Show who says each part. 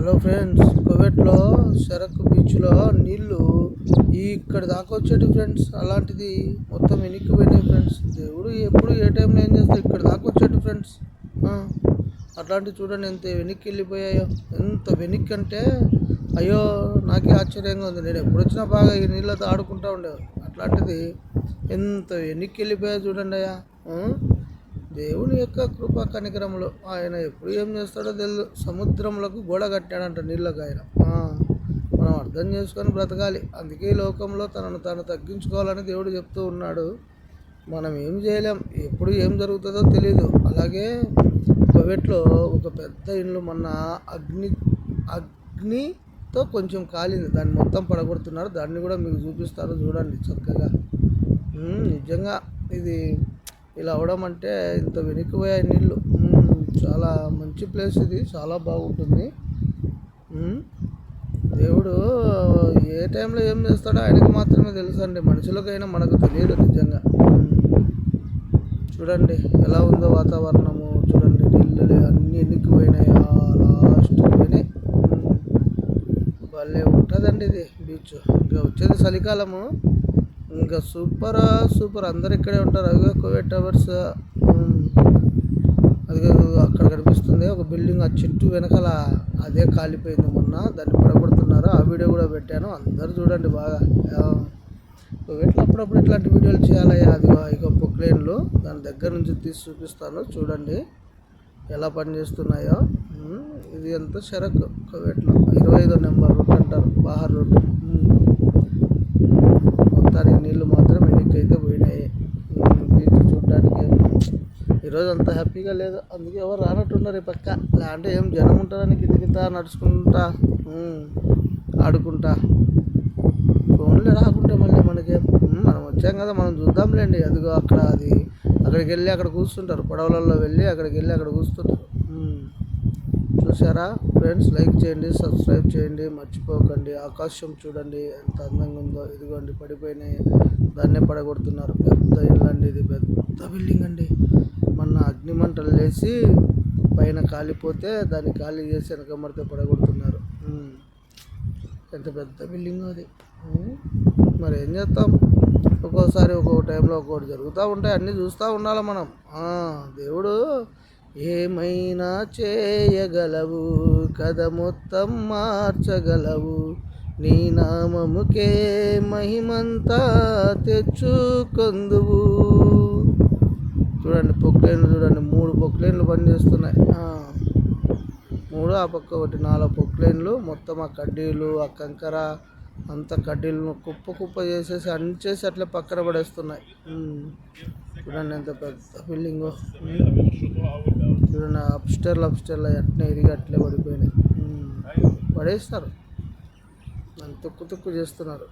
Speaker 1: Hello friends కువైట్లో షరక్ బీచ్లో నీళ్ళు. ఇక్కడ దాకా వచ్చేటి ఫ్రెండ్స్ అలాంటిది మొత్తం వెనక్కిపోయినాయి ఫ్రెండ్స్. దేవుడు ఎప్పుడు ఏ టైంలో ఏం చేస్తే ఇక్కడ దాకా వచ్చేటి ఫ్రెండ్స్. అట్లాంటివి చూడండి ఎంత వెనక్కి వెళ్ళిపోయాయో. ఎంత వెనక్కి అంటే అయ్యో నాకే ఆశ్చర్యంగా ఉంది. నేను ఎప్పుడు వచ్చినా బాగా ఈ నీళ్ళతో ఆడుకుంటా ఉండేవాడు అట్లాంటిది ఎంత వెనక్కి వెళ్ళిపోయాయో చూడండి అయ్యా. దేవుని యొక్క కృపా కనికరములు ఆయన ఎప్పుడు ఏం చేస్తాడో తెలియదు సముద్రములకు గోడ కట్టాడంట నీళ్ళకు ఆయన. మనం అర్థం చేసుకొని బ్రతకాలి. అందుకే లోకంలో తనను తాను తగ్గించుకోవాలని దేవుడు చెప్తూ ఉన్నాడు. మనం ఏం చేయలేం. ఎప్పుడు ఏం జరుగుతుందో తెలియదు అలాగే కువైట్లో ఒక పెద్ద ఇల్లు మొన్న అగ్ని అగ్నితో కొంచెం కాలింది. దాన్ని మొత్తం పడగొడుతున్నారు. దాన్ని కూడా మీకు చూపిస్తారు చూడండి చక్కగా. నిజంగా ఇది ఇలా అవడం అంటే ఇంత వెనక్కిపోయాయి నీళ్ళు. చాలా మంచి ప్లేస్ ఇది. చాలా బాగుంటుంది. దేవుడు ఏ టైంలో ఏం చేస్తాడో ఆయనకు మాత్రమే తెలుసు అండి మనుషులకైనా మనకు తెలియదు నిజంగా. చూడండి ఎలా ఉందో వాతావరణము. చూడండి నీళ్ళు అన్నీ ఎన్నికిపోయినాయి లాస్ట్ పోయినాయి భలే ఉంటుందండి ఇది బీచ్. ఇంకా వచ్చేది చలికాలము. ఇంకా సూపర్ సూపర్. అందరు ఇక్కడే ఉంటారు. అదిగో కోవిడ్ టవర్స్. అది అక్కడ కనిపిస్తుంది. ఒక బిల్డింగ్ ఆ చెట్టు వెనకాల అదే కాలిపోయింది మొన్న. దాన్ని పడబడుతున్నారు ఆ వీడియో కూడా పెట్టాను. అందరు చూడండి బాగా. ఆ, కోవిడ్లో అప్పుడప్పుడు ఇట్లాంటి వీడియోలు చేయాలయ్యా అది ఇక పొక్లైన్లు దాని దగ్గర నుంచి తీసి చూపిస్తాను. చూడండి ఎలా పనిచేస్తున్నాయో. ఇది ఎంత షరక్ కోవిడ్లో ఇరవై ఐదో ఈరోజు అంత హ్యాపీగా లేదు. అందుకే ఎవరు రానట్టున్నారు ఈ పక్క. లేదంటే ఏం జనం ఉంటారని దిగుతా నడుచుకుంటా? ఆడుకుంటా. ఫోన్లే రాకుంటే మళ్ళీ మనకి మనం వచ్చాం కదా మనం చూద్దాంలేండి. అదిగో అక్కడ అది. అక్కడికి వెళ్ళి అక్కడ కూర్చుంటారు. పడవలలో వెళ్ళి అక్కడికి వెళ్ళి అక్కడ కూర్చుంటారు. చూసారా ఫ్రెండ్స్ లైక్ చేయండి సబ్స్క్రైబ్ చేయండి. మర్చిపోకండి. ఆకాశం చూడండి. ఎంత అందంగా ఉందో. ఇదిగోండి పడిపోయినాయి. దాన్నే పడగొడుతున్నారు. పెద్ద ఇల్లు అండి ఇది. పెద్ద బిల్డింగ్ అండి. అగ్నిమంటలు లేచి పైన కాలిపోతే దాన్ని ఖాళీ చేసి వెనకమడితే పడగొడుతున్నారు. ఎంత పెద్ద బిల్డింగ్ అది. మరి ఏం చేస్తాం? ఒక్కోసారి ఒక్కొక్క టైంలో ఒక్కొక్కటి జరుగుతూ ఉంటాయి. అన్నీ చూస్తూ ఉండాలి మనం. ఆ, దేవుడు ఏమైనా చేయగలవు? కథ మొత్తం మార్చగలవు. నీ నామముకే మహిమంతా తెచ్చుకొందువు. చూడండి పొక్లైన్లు చూడండి మూడు పొక్లైన్లు పనిచేస్తున్నాయి. మూడు ఆ పక్క ఒకటి నాలుగు పొక్లైన్లు మొత్తం ఆ కడ్డీలు ఆ కంకర అంత కడ్డీలను కుప్ప కుప్ప చేసేసి అంచేసి అట్లే పక్కన పడేస్తున్నాయి. చూడండి ఎంత పెద్ద బిల్డింగ్. చూడండి అప్స్టర్లు అప్స్టర్లు అట్నే ఇరిగి అట్లే పడిపోయినాయి. పడేస్తారు దాన్ని తుక్కు తుక్కు చేస్తున్నారు.